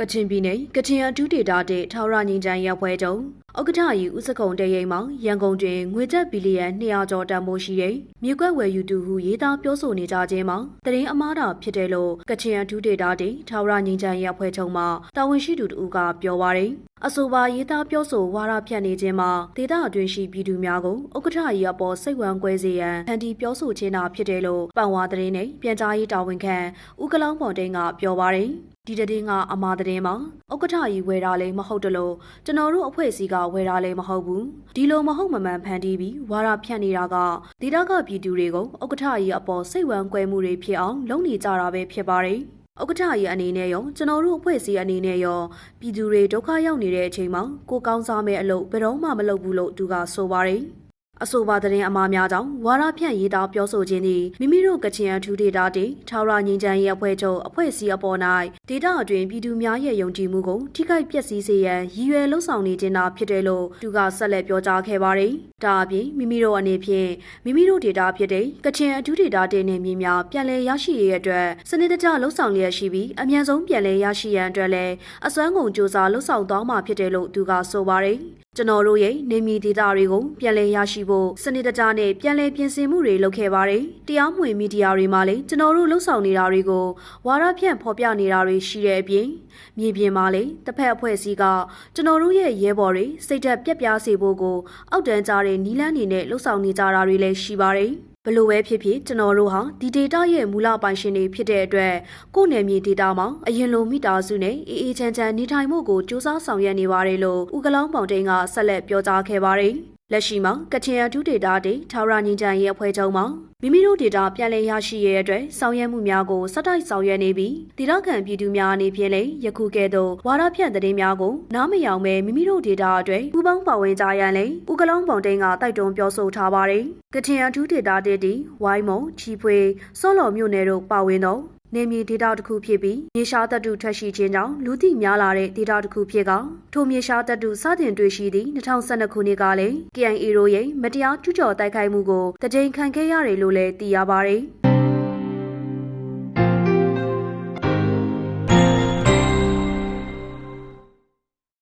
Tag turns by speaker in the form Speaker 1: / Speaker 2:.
Speaker 1: ကချင်ပြည်နယ်ကချင်အထူးဒေတာတဲ့ထာဝရငြိမ်းချမ်းရေးအဖွဲ့ချုပ်ဥက္ကဋ္ဌကြီးဦးစကုံတရိန်မောင်ရန်ကုန်တွင်ငွေကျပ်ဘီလီယံ200ကျော်တန်ဖိုးရှိတဲ့မြေကွက်ဝယ်ယူသူဟုရေးသားပြောဆိုနေကြခြင်းမှာတရင်အမားတာဖြစ်တယ်လို့ကချင်အထူးဒေတာတဲ့ထာဝရငြိမ်းချမ်းရေးအဖွဲ့ချုပ်မှတာဝန်ရှိသူတို့ကပြောပါရယ်အဆိုပါရေးသားပြောဆိုဝါဒဖြန့်နေခြင်းမှာဒေတာအတွင်းရှိပြည်သူများကိုဥက္ကဋ္ဌကြီးအပေါ်စိတ်ဝမ်းကွဲစေရန်ဖန်တီးပြောဆိုခြင်းသာဖြစ်တယ်လို့ပန်ဝါသတင်းနဲ့ပြန်ကြားရေးတာဝန်ခံဦးကလောင်းပေါ်တိန်ကပြောပါရယ်ဒီတည်င်းကအမာတည်မှာဥက္ကဋ္ဌကြီးဝယ်တာလည်းမဟုတ်တလို့ကျွန်တော်တို့အဖွဲ့အစည်းကဝယ်တာလည်းမဟုတ်ဘူးဒီလိုမဟုတ်မမှန်ဖန်တီးပြီးဝါရဖြန့်နေတာကဒေတာကပြည်သူတွေကိုဥက္ကဋ္ဌကြီးအပေါ်စိတ်ဝမ်းကွဲမှုတွေဖြစ်အောင်လုပ်နေကြတာပဲဖြစ်ပါတယ်ဥက္ကဋ္ဌရဲ့အနေနဲ့ရောကျွန်တော်တို့အဖွဲ့အစည်းအနေနဲ့ရောပြည်သူတွေဒုက္ခရောက်နေတဲ့အချိန်မှာကိုကောင်းစားမဲ့အလုပ်ဘယ်တော့မှမလုပ်ဘူးလို့သူကဆိုပါတယ် အဆိုပါတဲ့အမှားများကြောင့်ဝါရဖြန့်ရေးသားပြောဆိုခြင်းသည်မိမိတို့ကချင်အထူးဒေတာတေထာဝရငြိမ်းချမ်းရေးအဖွဲ့ချုပ်အဖွဲ့အစည်းအပေါ်၌ဒေတာအတွင်းပြည်သူများရဲ့ယုံကြည်မှုကိုထိခိုက်ပျက်စီးစေရန်ရည်ရွယ်လှုံ့ဆော်နေခြင်းသာဖြစ်တယ်လို့သူကဆက်လက်ပြောကြားခဲ့ပါတယ်။ဒါအပြင်မိမိတို့အနေဖြင့်မိမိတို့ဒေတာဖြစ်တဲ့ကချင်အထူးဒေတာတေနဲ့မြေများပြန်လည်ရရှိရေးအတွက်စနစ်တကျလှုံ့ဆော်လျက်ရှိပြီးအမြန်ဆုံးပြန်လည်ရရှိရန်အတွက်လည်းအစွမ်းကုန်စ조사လှုံ့ဆော်သွားမှာဖြစ်တယ်လို့သူကဆိုပါတယ်။ ကျွန်တော်တို့ရဲ့နေမီဒေတာတွေကိုပြန်လည်ရရှိဖို့စနစ်တကျနဲ့ပြန်လည်ပြင်ဆင်မှုတွေလုပ်ခဲ့ပါတယ်။တရားမဝင်မီဒီယာတွေမှာလည်းကျွန်တော်တို့လှုပ်ဆောင်နေတာတွေကိုဝါရဖြန့်ဖော်ပြနေတာတွေရှိတဲ့အပြင်မြေပြင်မှာလည်းတစ်ဖက်အဖွဲ့အစည်းကကျွန်တော်တို့ရဲ့ရဲဘော်တွေစိတ်သက်ပြက်ပြားစေဖို့ကိုအောက်တန်းကြားတဲ့နီလန်းနေနဲ့လှုပ်ဆောင်နေကြတာတွေလည်းရှိပါတယ်။ ဘလို့ပဲဖြစ်ဖြစ်ကျွန်တော်တို့ဟာဒီ data ရဲ့မူလပိုင်ရှင်တွေဖြစ်တဲ့အတွက်ကိုယ်နယ်မြေ data မှာအရင်လိုမိသားစုနဲ့အေးအေးချမ်းချမ်းနေထိုင်မှုကိုစူးစမ်းဆောင်ရွက်နေပါတယ်လို့ဦးကလောင်းပေါင်တိန်ကဆက်လက်ပြောကြားခဲ့ပါတယ် လက်ရှိမှာကချင်အထူးဒေတာတွေထာဝရငင်းချန်ရဲ့အဖွဲ့ချုပ်မှာမိမိတို့ဒေတာပြန်လည်ရရှိရတဲ့အတွက်ဆောင်ရွက်မှုများကိုစက်တိုက်ဆောင်ရွက်နေပြီးဒေတာခံပြည်သူများအနေဖြင့်လည်းယခုကဲ့သို့ဝါဒဖြန့်သတင်းများကိုနားမယောင်ပဲမိမိတို့ဒေတာအတွက်ပူပေါင်းပါဝင်ကြရန်လည်းဥကလောင်းပေါင်တိန်ကတိုက်တွန်းပြောဆိုထားပါတယ်ကချင်အထူးဒေတာတေတီဝိုင်းမုံချီဖွေစောလော်မြို့နယ်တို့ပါဝင်သော နေမြေဒေတာတစ်ခုဖြစ်ပြီးမြေရှားတပ်တုထွက်ရှိခြင်းကြောင့်လူသိများလာတဲ့ဒေတာတစ်ခုဖြစ်ကထိုမြေရှားတပ်တုစတင်တွေ့ရှိသည့်2012ခုနှစ်ကလည်း KIA တို့ရဲ့မတရားကျူးကျော်တိုက်ခိုက်မှုကိုတကြိမ်ခံခဲ့ရတယ်လို့လည်းသိရပါတယ်။